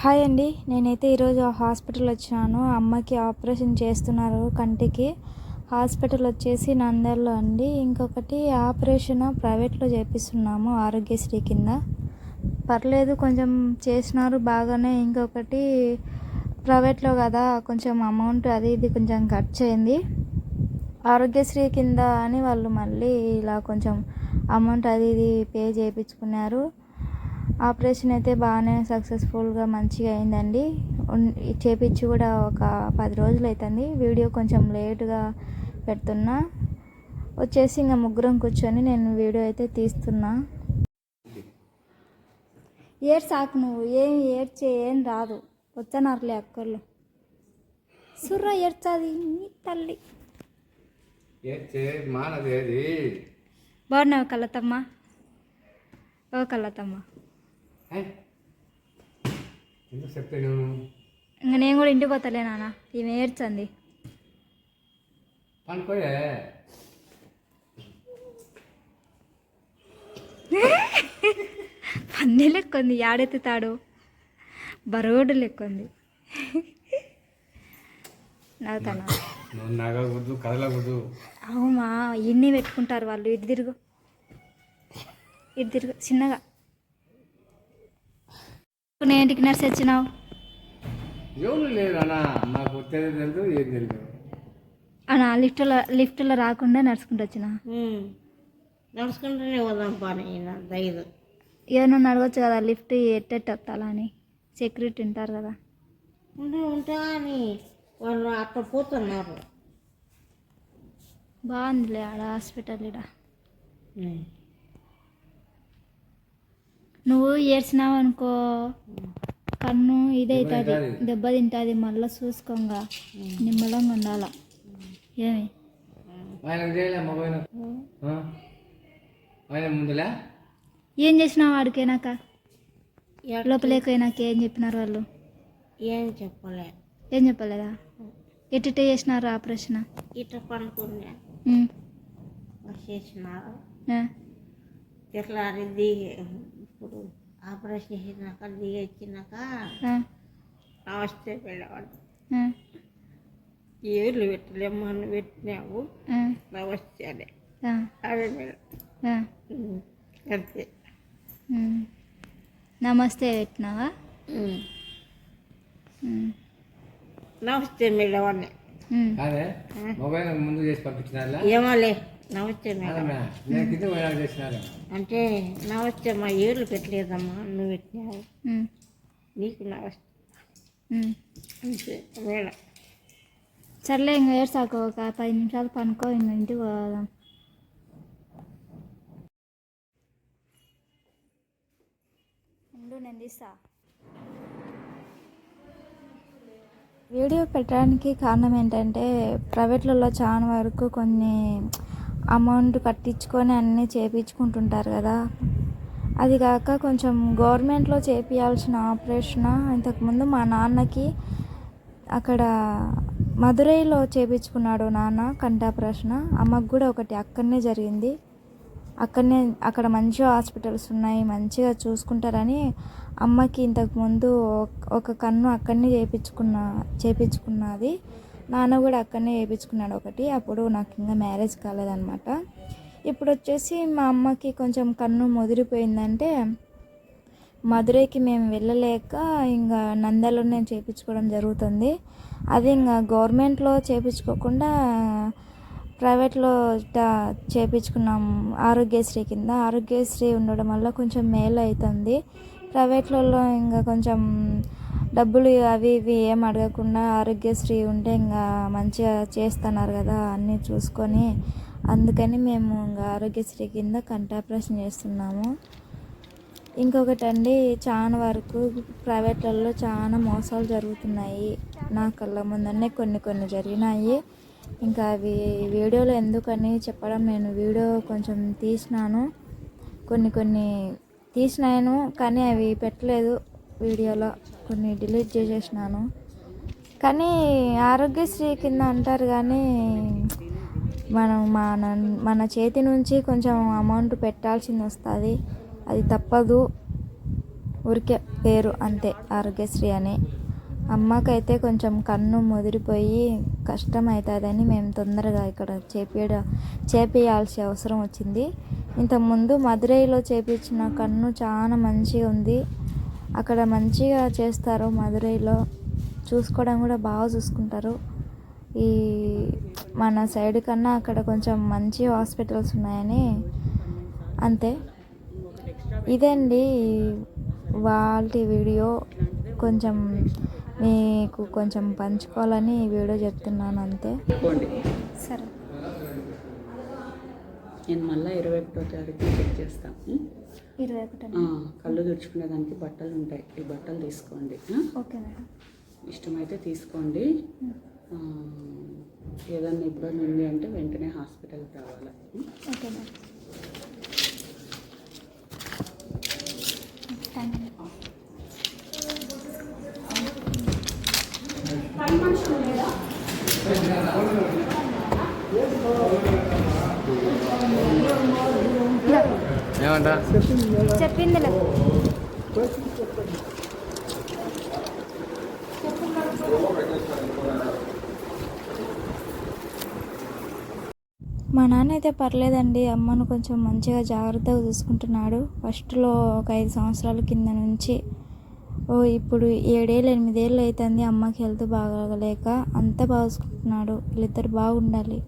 Hi అండి. నేనైతే ఈరోజు హాస్పిటల్ వచ్చినాను. అమ్మకి ఆపరేషన్ చేస్తున్నారు కంటికి. హాస్పిటల్ వచ్చేసి నంద్యాలలో అండి. ఇంకొకటి ఆపరేషన్ ప్రైవేట్లో చేపిస్తున్నాము ఆరోగ్యశ్రీ కింద. పర్లేదు కొంచెం చేసినారు బాగానే. ఇంకొకటి ప్రైవేట్లో కదా కొంచెం అమౌంట్ అది ఇది కొంచెం ఖర్చు అయింది ఆరోగ్యశ్రీ కింద అని వాళ్ళు మళ్ళీ ఇలా కొంచెం అమౌంట్ అది ఇది పే చేయించుకున్నారు ఆపరేషన్ అయితే బాగానే సక్సెస్ఫుల్గా మంచిగా అయిందండి. చేపించి కూడా ఒక పది రోజులు అవుతుంది వీడియో కొంచెం లేట్గా పెడుతున్నా. వచ్చేసి ఇంకా ముగ్గురం కూర్చొని నేను వీడియో అయితే తీస్తున్నా. ఏడ్ సాకు నువ్వు? ఏం ఏడ్చే ఏం రాదు. వచ్చనారులే అక్కర్లు. సుర్ర ఏడ్చాది నీ తల్లి. బాగున్నావు కళ్ళతమ్మ ఓ కళ్ళతమ్మ హే? ఎందుకు ఇంకా నేను కూడా ఇంటికి పోతలే నాన్న. ఈమె ఏడ్చంది పనుకోయే. పంది లెక్కుంది యాడెత్తుతాడు బరోడు లెక్కుంది. నవ్వుతాను నగకూడదు కదలకూడదు. అవుమా ఇన్ని పెట్టుకుంటారు వాళ్ళు. ఇటు తిరుగు. ఇటు తిరుగు. చిన్నగా. నేను ఇంటికి నర్స్ వచ్చినావు? ఎవరు లేరు అన్న. మాకు తెలియదు ఏం తెలియదు అన్నా లిఫ్ట్లో లిఫ్ట్లో రాకుండా నడుచుకుంటూ వచ్చిన? నడుచుకుంటూనే పోదాం పని దైదు. ఏమన్నా అడగచ్చు కదా లిఫ్ట్ ఎట్టెట్టు వస్తాలా అని. సెక్యూరిటీ ఉంటారు కదా. ఉంటే ఉంటా అని. వాళ్ళు అట్లా పోతున్నారు. బాగుందిలే ఆడ హాస్పిటల్ ఇడ నువ్వు ఏడ్చినావు అనుకో కన్ను ఇదైతుంది దెబ్బ తింటుంది మళ్ళీ చూసుకోంగా. నిమ్మలంగా ఉండాల. ఏమి? ఏం చేసినావు వాడికైనాక లోపలేకైనాక ఏం చెప్పినారు వాళ్ళు? ఏం చెప్పలే. ఏం చెప్పలేదా? ఎట్టిట్టే చేసినారు ఆపరేషన్? ఇట్లా పండుకునే ఉమ్. చేసినారు. తెల్లారి దిగి ఇప్పుడు ఆపరేషన్ చేసినాక దిగి వచ్చినాక. నమస్తే వెళ్ళవాడు. ఏళ్ళు పెట్టినావు. నమస్తే అనే మేడం ఆ. ఉమ్. అంతే. నమస్తే పెట్టినావా. నమస్తే మేడం అనే ఉమ్. అదే మొబైల్ ముందు చేసి పంపించినారా ఏమోలే నమస్తే మేడం అంటే నమస్తే మా ఏళ్ళు పెట్టలేదమ్మా నువ్వు పెట్టినావు. నీకు నమస్తే ఉమ్. అంతే మేడం సర్లే ఇంకా ఏడ్సాకు ఒక పది నిమిషాలు పనుకో ఇంక ఇంటికి పోదాం. ఉండు నేను తీస్తా. వీడియో పెట్టడానికి కారణం ఏంటంటే ప్రైవేట్లలో చాలా వరకు కొన్ని అమౌంట్ కట్టించుకొని అన్నీ చేపించుకుంటుంటారు కదా. అది కాక కొంచెం గవర్నమెంట్లో చేపించాల్సిన ఆపరేషన్ ఇంతకుముందు మా నాన్నకి అక్కడ మదురైలో చేపించుకున్నాడు నాన్న కంటాపరేషన్ అమ్మకు కూడా ఒకటి అక్కడనే జరిగింది. అక్కడనే అక్కడ మంచిగా హాస్పిటల్స్ ఉన్నాయి మంచిగా చూసుకుంటారని అమ్మకి ఇంతకుముందు ఒక- ఒక కన్ను అక్కడనే చేయించుకున్న చేయించుకున్నది నాన్న కూడా అక్కడనే వేయించుకున్నాడు ఒకటి. అప్పుడు నాకు ఇంకా మ్యారేజ్ కాలేదన్నమాట. ఇప్పుడు వచ్చేసి మా అమ్మకి కొంచెం కన్ను ముదిరిపోయిందంటే మధురైకి మేము వెళ్ళలేక ఇంకా నంద్యాలలో నేను చేయించుకోవడం జరుగుతుంది. అది ఇంకా గవర్నమెంట్లో చేయించుకోకుండా ప్రైవేట్లో చేయించుకున్నాం ఆరోగ్యశ్రీ కింద. ఆరోగ్యశ్రీ ఉండడం వల్ల కొంచెం మేలు అవుతుంది ప్రైవేట్లలో ఇంకా కొంచెం డబ్బులు అవి ఇవి ఏం అడగకుండా ఆరోగ్యశ్రీ ఉంటే ఇంకా మంచిగా చేస్తున్నారు కదా అన్నీ చూసుకొని. అందుకని మేము ఇంకా ఆరోగ్యశ్రీ కింద కంటాపరేషన్ చేస్తున్నాము. ఇంకొకటి అండి చాలా వరకు ప్రైవేట్లలో చాలా మోసాలు జరుగుతున్నాయి. నా కళ్ళ ముందనే కొన్ని కొన్ని జరిగినాయి. ఇంకా అవి వీడియోలో ఎందుకని చెప్పడం నేను వీడియో కొంచెం తీసినాను. కొన్ని కొన్ని తీసినాను కానీ అవి పెట్టలేదు. వీడియోలో కొన్ని డిలీట్ చేసేసినాను. కానీ ఆరోగ్యశ్రీ కింద అంటారు కానీ మనం మన మన చేతి నుంచి కొంచెం అమౌంట్ పెట్టాల్సింది వస్తుంది. అది తప్పదు. ఊరికే పేరు అంతే ఆరోగ్యశ్రీ అని. అమ్మకైతే కొంచెం కన్ను ముదిరిపోయి కష్టం అవుతుందని మేము తొందరగా ఇక్కడ చేపియడ చేపియాల్సిన అవసరం వచ్చింది. ఇంతకుముందు మదురైలో చేపించిన కన్ను చాలా మంచిగా ఉంది అక్కడ మంచిగా చేస్తారు మదురైలో చూసుకోవడం కూడా బాగా చూసుకుంటారు. ఈ మన సైడ్ కన్నా అక్కడ కొంచెం మంచి హాస్పిటల్స్ ఉన్నాయని అంతే. ఇదండి వాళ్ళ వీడియో. కొంచెం మీకు కొంచెం పంచుకోవాలని ఈ వీడియో చెప్తున్నాను అంతే. నేను మళ్ళీ ఇరవై ఒకటో తారీఖు చెక్ చేస్తాను? ఇరవై ఒకటి కళ్ళు తుడుచుకునేదానికి బట్టలు ఉంటాయి. ఈ బట్టలు తీసుకోండి? Okay madam. ఇష్టమైతే తీసుకోండి. ఏదైనా ఇబ్బంది ఉంది అంటే వెంటనే హాస్పిటల్కి రావాలి? Okay madam. ఏమంటా? చెప్పింది మా నాన్న అయితే పర్లేదండి. అమ్మను కొంచెం మంచిగా జాగ్రత్తగా చూసుకుంటున్నాడు. ఫస్ట్లో ఒక ఐదు సంవత్సరాల కింద నుంచి ఓ ఇప్పుడు ఏడేళ్ళు ఎనిమిదేళ్ళు అవుతుంది అమ్మకి హెల్త్ బాగాలేక అంత బాగా చూసుకుంటున్నాడు. వీళ్ళిద్దరు బాగుండాలి.